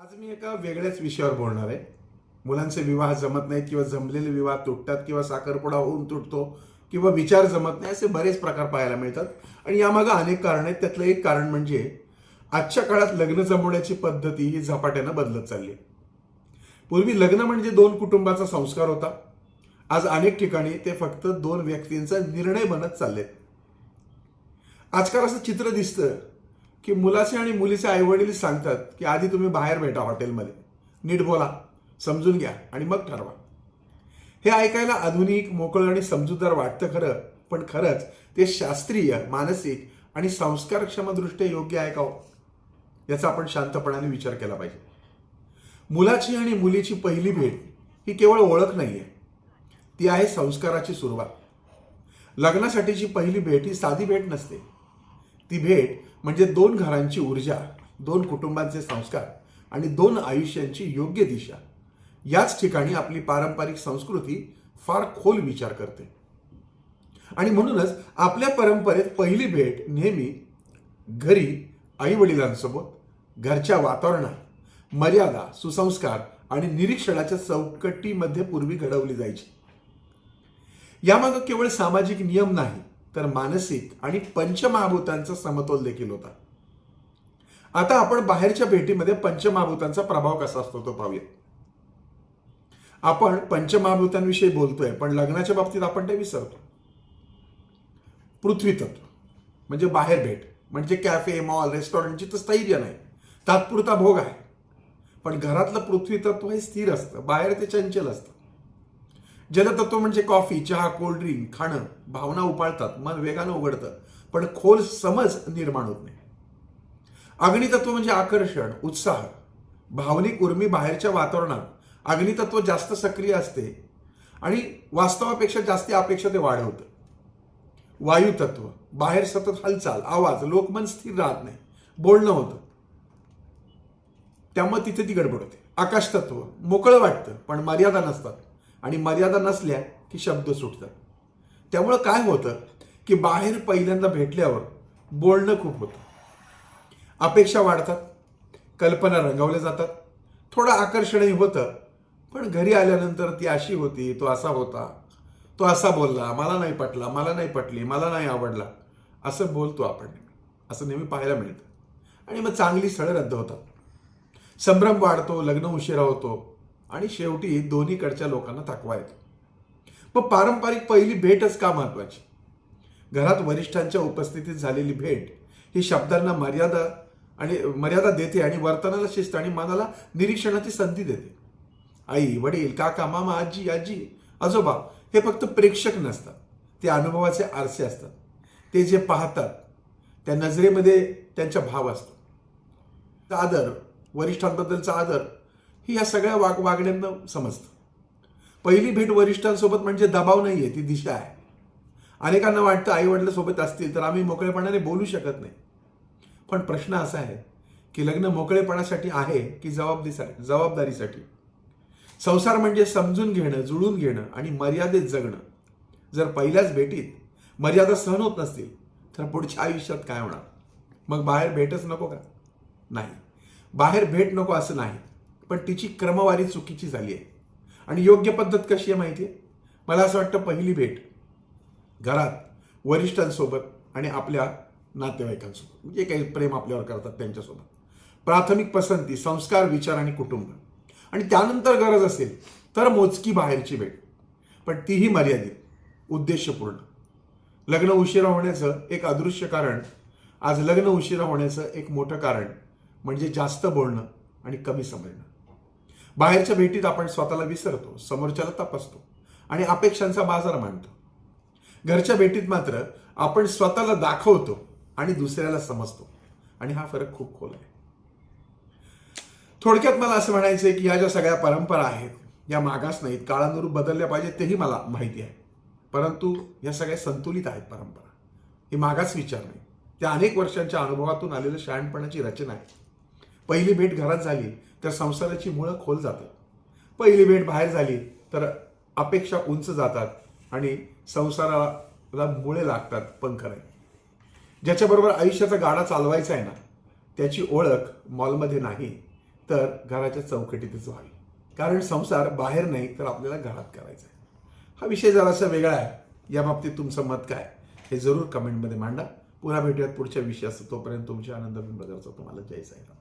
आज मी एका वेगळ्याच विषयावर बोलणार आहे. मुलांचे विवाह जमत नाहीत किंवा जमलेले विवाह तुटतात किंवा साखरपुडा होऊन तुटतो किंवा विचार जमत नाही असे बरेच प्रकार पाहायला मिळतात. आणि यामागं अनेक कारण आहेत. त्यातलं एक कारण म्हणजे आजच्या काळात लग्न जमवण्याची पद्धती ही झपाट्यानं बदलत चालली आहे. पूर्वी लग्न म्हणजे दोन कुटुंबाचा संस्कार होता. आज अनेक ठिकाणी ते फक्त दोन व्यक्तींचा निर्णय बनत चाललेत. आजकाल असं चित्र दिसतं की मुलाचे आणि मुलीचे आईवडील सांगतात की आधी तुम्ही बाहेर भेटा हॉटेलमध्ये. नीट बोला समजून घ्या आणि मग ठरवा. हे ऐकायला आधुनिक मोकळं आणि समजूतदार वाटतं खरं पण खरंच ते शास्त्रीय मानसिक आणि संस्कारक्षमदृष्ट्या योग्य आहे का हो? याचा आपण शांतपणाने विचार केला पाहिजे. मुलाची आणि मुलीची पहिली भेट ही केवळ ओळख नाही आहे ती आहे संस्काराची सुरुवात. लग्नासाठीची पहिली भेट ही साधी भेट नसते. ती भेट म्हणजे दोन घरांची ऊर्जा दोन कुटुंबांचे संस्कार आणि दोन आयुष्यांची योग्य दिशा. याच ठिकाणी आपली पारंपरिक संस्कृती फार खोल विचार करते. आणि म्हणूनच आपल्या परंपरेत पहिली भेट नेहमी घरी आई वडिलांसोबत घरच्या वातावरणात मर्यादा सुसंस्कार आणि निरीक्षणाच्या चौकटीमध्ये पूर्वी घडवली जायची. यामागं केवळ सामाजिक नियम नाही तर मानसिक आणि पंचमहाभूतांचा समतोल देखील होता. आता आपण बाहेरच्या भेटीमध्ये पंचमहाभूतांचा प्रभाव कसा असतो तो पाहूया आपण पंचमहाभूतांविषयी बोलतोय पण लग्नाच्या बाबतीत आपण ते विसरतो. पृथ्वी तत्व म्हणजे बाहेर भेट म्हणजे कॅफे मॉल रेस्टॉरंटची तर स्थैर्य नाही तात्पुरता भोग आहे. पण घरातलं पृथ्वी तत्व हे स्थिर असतं बाहेर ते चंचल असतं. जलतत्व म्हणजे कॉफी चहा कोल्ड्रिंक खाणं. भावना उपाळतात मन वेगानं उघडतं पण खोल समज निर्माण होत नाही. अग्नितत्व म्हणजे आकर्षण उत्साह. भावनिक उर्मी बाहेरच्या वातावरणात अग्नितत्व जास्त सक्रिय असते आणि वास्तवापेक्षा जास्त अपेक्षा ते वाढवतं वायुतत्व बाहेर सतत हालचाल आवाज लोकमन स्थिर राहत नाही बोलणं होतं. त्यामुळे तिथे ती गडबड होते. आकाशतत्व मोकळं वाटतं पण मर्यादा नसतात. आणि मर्यादा नसल्या की शब्द सुटतात. त्यामुळं काय होतं की बाहेर पहिल्यांदा भेटल्यावर बोलणं खूप होतं. अपेक्षा वाढतात कल्पना रंगवल्या जातात थोडं आकर्षणही होतं पण घरी आल्यानंतर ती अशी होती तो असा होता तो असा बोलला मला नाही पटला मला नाही पटली मला नाही आवडला असं बोलतो आपण. असं नेहमी पाहायला मिळतं. आणि मग चांगली स्थळं रद्द होतात. संभ्रम वाढतो लग्न उशिरा होतो आणि शेवटी दोन्हीकडच्या लोकांना थकवा येतो. मग पारंपरिक पहिली भेटच का महत्वाची? घरात वरिष्ठांच्या उपस्थितीत झालेली भेट ही शब्दांना मर्यादा आणि मर्यादा देते आणि वर्तनाला शिस्त आणि मनाला निरीक्षणाची संधी देते. आई वडील काका मामा आजी आजी आजोबा हे फक्त प्रेक्षक नसतात. ते अनुभवाचे आरसे असतात. ते जे पाहतात त्या नजरेमध्ये त्यांचा भाव असतो. आदर वरिष्ठांबद्दलचा आदर ही या सगळ्या वाग वागण्यांना समजतं. पहिली भेट वरिष्ठांसोबत म्हणजे दबाव नाही आहे ती दिशा आहे. अनेकांना वाटतं आई वडील असतील तर आम्ही मोकळेपणाने बोलू शकत नाही. पण प्रश्न असा आहे की लग्न मोकळेपणासाठी आहे की जबाबदारी जबाबदारीसाठी? संसार म्हणजे समजून घेणं जुळून घेणं आणि मर्यादेत जगणं. जर पहिल्याच भेटीत मर्यादा सहन होत नसतील तर पुढच्या आयुष्यात काय होणार? मग बाहेर भेटच नको का? नाही. बाहेर भेट नको असं नाही. पण तिची क्रमवारी चुकीची झाली आहे. आणि योग्य पद्धत कशी आहे माहिती आहे? मला असं वाटतं पहिली भेट घरात वरिष्ठांसोबत आणि आपल्या नातेवाईकांसोबत. जे काही प्रेम आपल्यावर करतात त्यांच्यासोबत. प्राथमिक पसंती संस्कार विचार आणि कुटुंब. आणि त्यानंतर गरज असेल तर मोजकी बाहेरची भेट. पण तीही मर्यादित उद्देशपूर्ण. लग्न उशिरा होण्याचं एक अदृश्य कारण आज लग्न उशिरा होण्याचं एक मोठं कारण म्हणजे जास्त बोलणं आणि कमी समजणं. बाहेरच्या भेटीत आपण स्वतःला विसरतो समोरच्याला तपासतो आणि अपेक्षांचा बाजार मांडतो. घरच्या भेटीत मात्र आपण स्वतःला दाखवतो आणि दुसऱ्याला समजतो. आणि हा फरक खूप खोल आहे. थोडक्यात मला असं म्हणायचं आहे की ह्या ज्या सगळ्या परंपरा आहेत या मागास नाहीत काळानुरूप बदलल्या पाहिजेत तेही मला माहिती आहे. परंतु या सगळ्या संतुलित आहेत परंपरा. हे मागास विचार नाही त्या अनेक वर्षांच्या अनुभवातून आलेल्या शहाणपणाची रचना आहे. पहिली भेट घरात झाली तर संसाराची मुळं खोल जातात. पहिली भेट बाहेर झाली तर अपेक्षा उंच जातात आणि संसाराला मुळे लागतात पंख नाही. ज्याच्याबरोबर आयुष्याचा गाडा चालवायचा आहे ना त्याची ओळख मॉलमध्ये नाही तर घराच्या चौकटीतच व्हावी. कारण संसार बाहेर नाही तर आपल्याला घरात करायचा आहे. हा विषय जरासा वेगळा आहे. या बाबतीत तुमचं मत काय? हे जरूर कमेंटमध्ये मांडा. पुन्हा भेटूयात पुढच्या विषयाचं तोपर्यंत तुमच्या आनंद ब्रदरचा तुम्हाला जय साईराम.